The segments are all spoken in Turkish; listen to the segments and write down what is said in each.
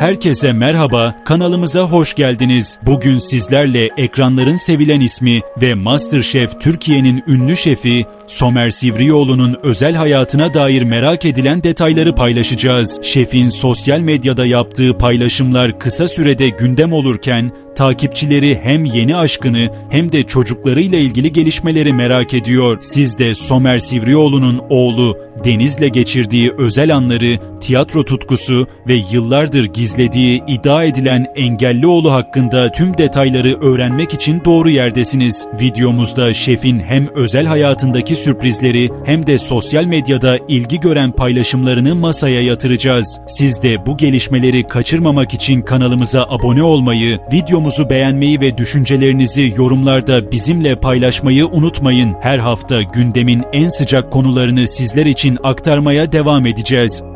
Herkese merhaba, kanalımıza hoş geldiniz. Bugün sizlerle ekranların sevilen ismi ve MasterChef Türkiye'nin ünlü şefi Somer Sivrioğlu'nun özel hayatına dair merak edilen detayları paylaşacağız. Şefin sosyal medyada yaptığı paylaşımlar kısa sürede gündem olurken takipçileri hem yeni aşkını hem de çocuklarıyla ilgili gelişmeleri merak ediyor. Siz de Somer Sivrioğlu'nun oğlu Deniz'le geçirdiği özel anları, tiyatro tutkusu ve yıllardır gizlediği iddia edilen Engellioğlu hakkında tüm detayları öğrenmek için doğru yerdesiniz. Videomuzda şefin hem özel hayatındaki sürprizleri hem de sosyal medyada ilgi gören paylaşımlarını masaya yatıracağız. Siz de bu gelişmeleri kaçırmamak için kanalımıza abone olmayı, videomuzu beğenmeyi ve düşüncelerinizi yorumlarda bizimle paylaşmayı unutmayın. Her hafta gündemin en sıcak konularını sizler için aktarmaya devam edeceğiz.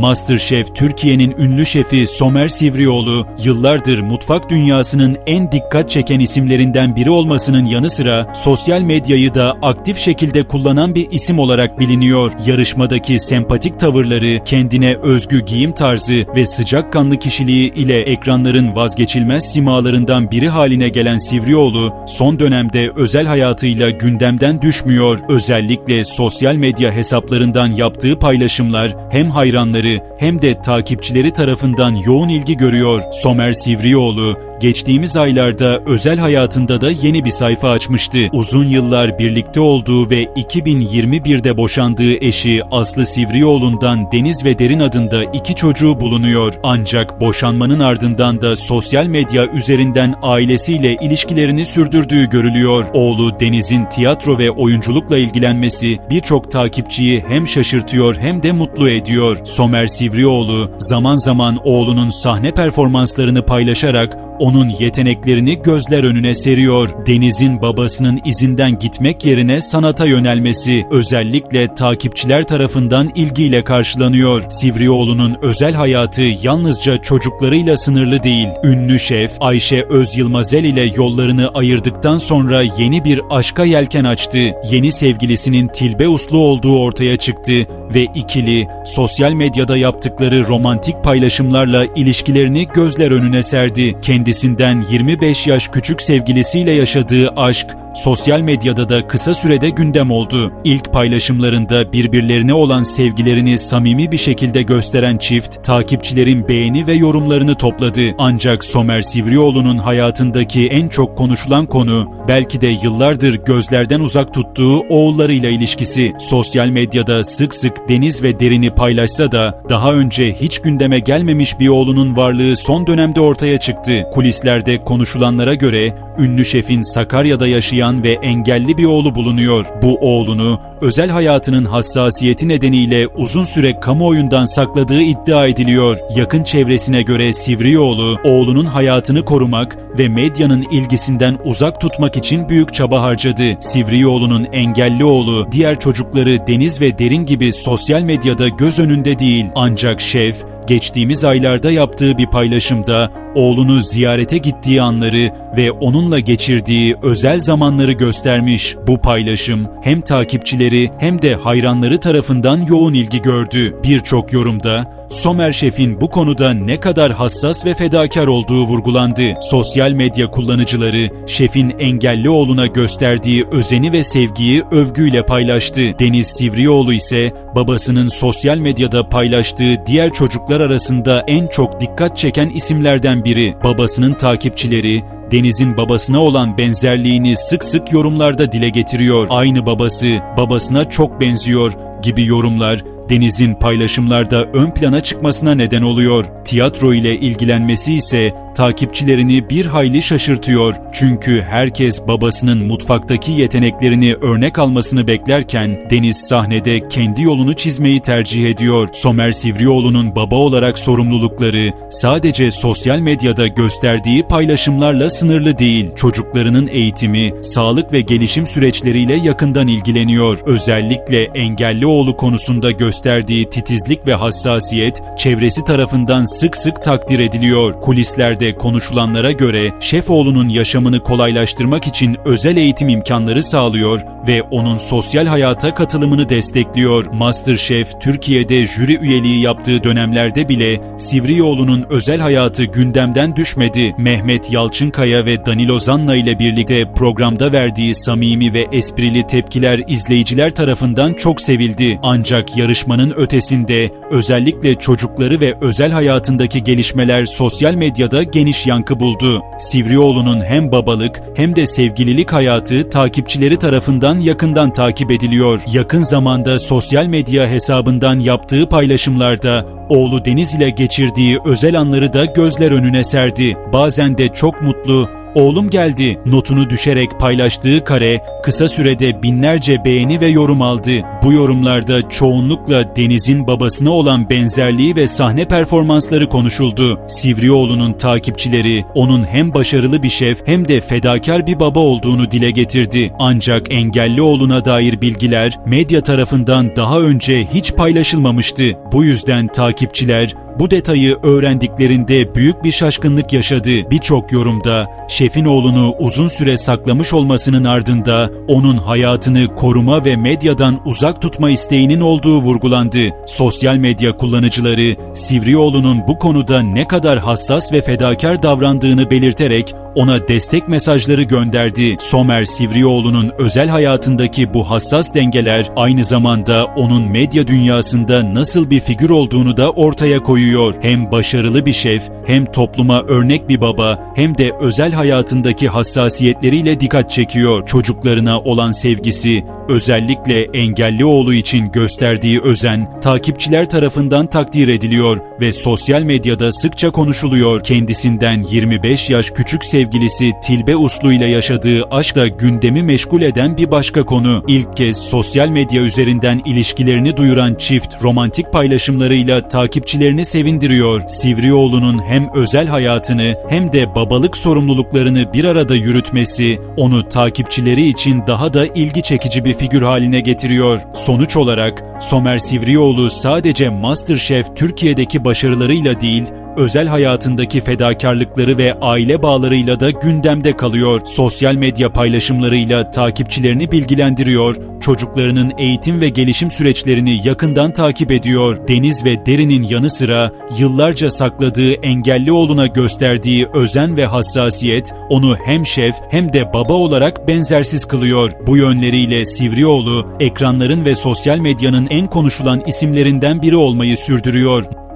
Masterchef Türkiye'nin ünlü şefi Somer Sivrioğlu, yıllardır mutfak dünyasının en dikkat çeken isimlerinden biri olmasının yanı sıra sosyal medyayı da aktif şekilde kullanan bir isim olarak biliniyor. Yarışmadaki sempatik tavırları, kendine özgü giyim tarzı ve sıcakkanlı kişiliği ile ekranların vazgeçilmez simalarından biri haline gelen Sivrioğlu, son dönemde özel hayatıyla gündemden düşmüyor. Özellikle sosyal medya hesaplarından yaptığı paylaşımlar hem hayranları hem de takipçileri tarafından yoğun ilgi görüyor. Somer Sivrioğlu geçtiğimiz aylarda özel hayatında da yeni bir sayfa açmıştı. Uzun yıllar birlikte olduğu ve 2021'de boşandığı eşi Aslı Sivrioğlu'ndan Deniz ve Derin adında iki çocuğu bulunuyor. Ancak boşanmanın ardından da sosyal medya üzerinden ailesiyle ilişkilerini sürdürdüğü görülüyor. Oğlu Deniz'in tiyatro ve oyunculukla ilgilenmesi birçok takipçiyi hem şaşırtıyor hem de mutlu ediyor. Somer Sivrioğlu zaman zaman oğlunun sahne performanslarını paylaşarak onun yeteneklerini gözler önüne seriyor. Deniz'in babasının izinden gitmek yerine sanata yönelmesi özellikle takipçiler tarafından ilgiyle karşılanıyor. Sivrioğlu'nun özel hayatı yalnızca çocuklarıyla sınırlı değil. Ünlü şef Ayşe Öz Yılmazel ile yollarını ayırdıktan sonra yeni bir aşka yelken açtı. Yeni sevgilisinin Tilbe Uslu olduğu ortaya çıktı ve ikili sosyal medyada yaptıkları romantik paylaşımlarla ilişkilerini gözler önüne serdi. Kendisinden 25 yaş küçük sevgilisiyle yaşadığı aşk sosyal medyada da kısa sürede gündem oldu. İlk paylaşımlarında birbirlerine olan sevgilerini samimi bir şekilde gösteren çift, takipçilerin beğeni ve yorumlarını topladı. Ancak Somer Sivrioğlu'nun hayatındaki en çok konuşulan konu, belki de yıllardır gözlerden uzak tuttuğu oğullarıyla ilişkisi. Sosyal medyada sık sık Deniz ve Derin'i paylaşsa da daha önce hiç gündeme gelmemiş bir oğlunun varlığı son dönemde ortaya çıktı. Kulislerde konuşulanlara göre ünlü şefin Sakarya'da yaşayan ve engelli bir oğlu bulunuyor. Bu oğlunu özel hayatının hassasiyeti nedeniyle uzun süre kamuoyundan sakladığı iddia ediliyor. Yakın çevresine göre Sivrioğlu, oğlunun hayatını korumak ve medyanın ilgisinden uzak tutmak için büyük çaba harcadı. Sivrioğlu'nun engelli oğlu, diğer çocukları Deniz ve Derin gibi sosyal medyada göz önünde değil. Ancak şef, geçtiğimiz aylarda yaptığı bir paylaşımda oğlunu ziyarete gittiği anları ve onunla geçirdiği özel zamanları göstermiş. Bu paylaşım hem takipçileri hem de hayranları tarafından yoğun ilgi gördü. Birçok yorumda Somer Şef'in bu konuda ne kadar hassas ve fedakar olduğu vurgulandı. Sosyal medya kullanıcıları Şef'in engelli oğluna gösterdiği özeni ve sevgiyi övgüyle paylaştı. Deniz Sivrioğlu ise babasının sosyal medyada paylaştığı diğer çocuklar arasında en çok dikkat çeken isimlerden biri. Babasının takipçileri Deniz'in babasına olan benzerliğini sık sık yorumlarda dile getiriyor. Aynı babası, babasına çok benziyor gibi yorumlar Deniz'in paylaşımlarda ön plana çıkmasına neden oluyor. Tiyatro ile ilgilenmesi ise takipçilerini bir hayli şaşırtıyor. Çünkü herkes babasının mutfaktaki yeteneklerini örnek almasını beklerken Deniz sahnede kendi yolunu çizmeyi tercih ediyor. Somer Sivrioğlu'nun baba olarak sorumlulukları sadece sosyal medyada gösterdiği paylaşımlarla sınırlı değil. Çocuklarının eğitimi, sağlık ve gelişim süreçleriyle yakından ilgileniyor. Özellikle engelli oğlu konusunda gösterdiği titizlik ve hassasiyet çevresi tarafından sık sık takdir ediliyor. Kulislerde konuşulanlara göre Şefoğlu'nun yaşamını kolaylaştırmak için özel eğitim imkanları sağlıyor ve onun sosyal hayata katılımını destekliyor. MasterChef Türkiye'de jüri üyeliği yaptığı dönemlerde bile Sivrioğlu'nun özel hayatı gündemden düşmedi. Mehmet Yalçınkaya ve Danilo Zanna ile birlikte programda verdiği samimi ve esprili tepkiler izleyiciler tarafından çok sevildi. Ancak yarışmanın ötesinde özellikle çocukları ve özel hayatındaki gelişmeler sosyal medyada geniş yankı buldu. Sivrioğlu'nun hem babalık hem de sevgililik hayatı takipçileri tarafından yakından takip ediliyor. Yakın zamanda sosyal medya hesabından yaptığı paylaşımlarda oğlu Deniz ile geçirdiği özel anları da gözler önüne serdi. Bazen de çok mutlu, Oğlum geldi notunu düşerek paylaştığı kare kısa sürede binlerce beğeni ve yorum aldı. Bu yorumlarda çoğunlukla Deniz'in babasına olan benzerliği ve sahne performansları konuşuldu. Sivrioğlu'nun takipçileri onun hem başarılı bir şef hem de fedakar bir baba olduğunu dile getirdi. Ancak engelli oğluna dair bilgiler medya tarafından daha önce hiç paylaşılmamıştı. Bu yüzden takipçiler bu detayı öğrendiklerinde büyük bir şaşkınlık yaşadı. Birçok yorumda şefin oğlunu uzun süre saklamış olmasının ardında onun hayatını koruma ve medyadan uzak tutma isteğinin olduğu vurgulandı. Sosyal medya kullanıcıları Sivrioğlu'nun bu konuda ne kadar hassas ve fedakar davrandığını belirterek ona destek mesajları gönderdi. Somer Sivrioğlu'nun özel hayatındaki bu hassas dengeler aynı zamanda onun medya dünyasında nasıl bir figür olduğunu da ortaya koyuyor. Hem başarılı bir şef, hem topluma örnek bir baba, hem de özel hayatındaki hassasiyetleriyle dikkat çekiyor. Çocuklarına olan sevgisi, özellikle engelli oğlu için gösterdiği özen takipçiler tarafından takdir ediliyor ve sosyal medyada sıkça konuşuluyor. Kendisinden 25 yaş küçük sevgilisi Tilbe Uslu ile yaşadığı aşkla gündemi meşgul eden bir başka konu. İlk kez sosyal medya üzerinden ilişkilerini duyuran çift romantik paylaşımlarıyla takipçilerini sevindiriyor. Sivrioğlu'nun hem özel hayatını hem de babalık sorumluluklarını bir arada yürütmesi onu takipçileri için daha da ilgi çekici figür haline getiriyor. Sonuç olarak Somer Sivrioğlu sadece MasterChef Türkiye'deki başarılarıyla değil, özel hayatındaki fedakarlıkları ve aile bağlarıyla da gündemde kalıyor. Sosyal medya paylaşımlarıyla takipçilerini bilgilendiriyor, çocuklarının eğitim ve gelişim süreçlerini yakından takip ediyor. Deniz ve Derin'in yanı sıra yıllarca sakladığı engelli oğluna gösterdiği özen ve hassasiyet onu hem şef hem de baba olarak benzersiz kılıyor. Bu yönleriyle Sivrioğlu ekranların ve sosyal medyanın en konuşulan isimlerinden biri olmayı sürdürüyor.